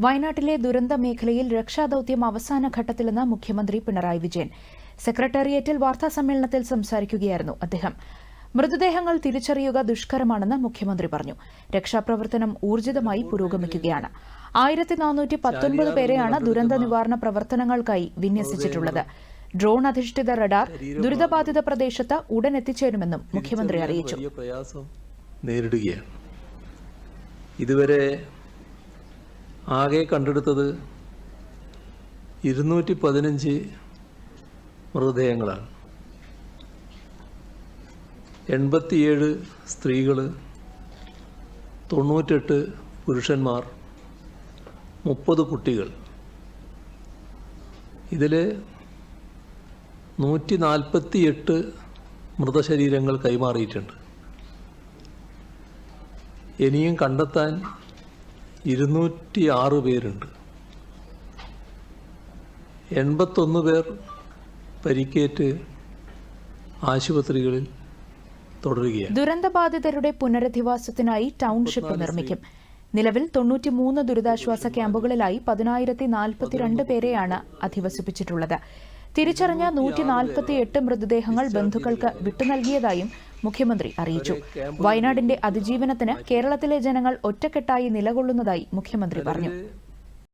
വയനാട്ടിലെ ദുരന്ത മേഖലയിൽ രക്ഷാദൌത്യം അവസാന ഘട്ടത്തിലെന്ന് മുഖ്യമന്ത്രി പിണറായി വിജയൻ. സെക്രട്ടേറിയറ്റിൽ വാർത്താസമ്മേളനത്തിൽ സംസാരിക്കുകയായിരുന്നു അദ്ദേഹം. മൃതദേഹങ്ങൾ തിരിച്ചറിയുക ദുഷ്കരമാണെന്ന് മുഖ്യമന്ത്രി പറഞ്ഞു. രക്ഷാപ്രവർത്തനം ഊർജിതമായി പുരോഗമിക്കുകയാണ്. ആയിരത്തി നാനൂറ്റി പത്തൊൻപത് പേരെയാണ് ദുരന്ത നിവാരണ പ്രവർത്തനങ്ങൾക്കായി വിന്യസിച്ചിട്ടുള്ളത്. ഡ്രോൺ അധിഷ്ഠിത റഡാർ ദുരിതബാധിത പ്രദേശത്ത് ഉടൻ എത്തിച്ചേരുമെന്നും മുഖ്യമന്ത്രി അറിയിച്ചു. നേരിടുകയാണ്. ഇതുവരെ ആകെ കണ്ടെടുത്തത് ഇരുന്നൂറ്റി പതിനഞ്ച് മൃതദേഹങ്ങളാണ്. എൺപത്തിയേഴ് സ്ത്രീകൾ തൊണ്ണൂറ്റെട്ട് പുരുഷന്മാർ മുപ്പത് കുട്ടികൾ. ഇതിൽ നൂറ്റി നാൽപ്പത്തി എട്ട് മൃതശരീരങ്ങൾ കൈമാറിയിട്ടുണ്ട്. ഇനിയും കണ്ടെത്താൻ ഇരുന്നൂറ്റി ആറ് പേരുണ്ട്. എൺപത്തൊന്ന് പേർ പരിക്കേറ്റ് ആശുപത്രികളിൽ തുടരുകയാണ്. ദുരന്തബാധിതരുടെ പുനരധിവാസത്തിനായി ടൗൺഷിപ്പ് നിർമ്മിക്കും. നിലവിൽ തൊണ്ണൂറ്റിമൂന്ന് ദുരിതാശ്വാസ ക്യാമ്പുകളിലായി പതിനായിരത്തി നാൽപ്പത്തിരണ്ട് പേരെയാണ് അധിവസിപ്പിച്ചിട്ടുള്ളത്. തിരിച്ചറിഞ്ഞ നൂറ്റി നാൽപ്പത്തിയെട്ട് മൃതദേഹങ്ങൾ ബന്ധുക്കൾക്ക് വിട്ടുനൽകിയതായും മുഖ്യമന്ത്രി അറിയിച്ചു. വയനാടിന്റെ അതിജീവനത്തിന് കേരളത്തിലെ ജനങ്ങൾ ഒറ്റക്കെട്ടായി നിലകൊള്ളുന്നതായി മുഖ്യമന്ത്രി പറഞ്ഞു.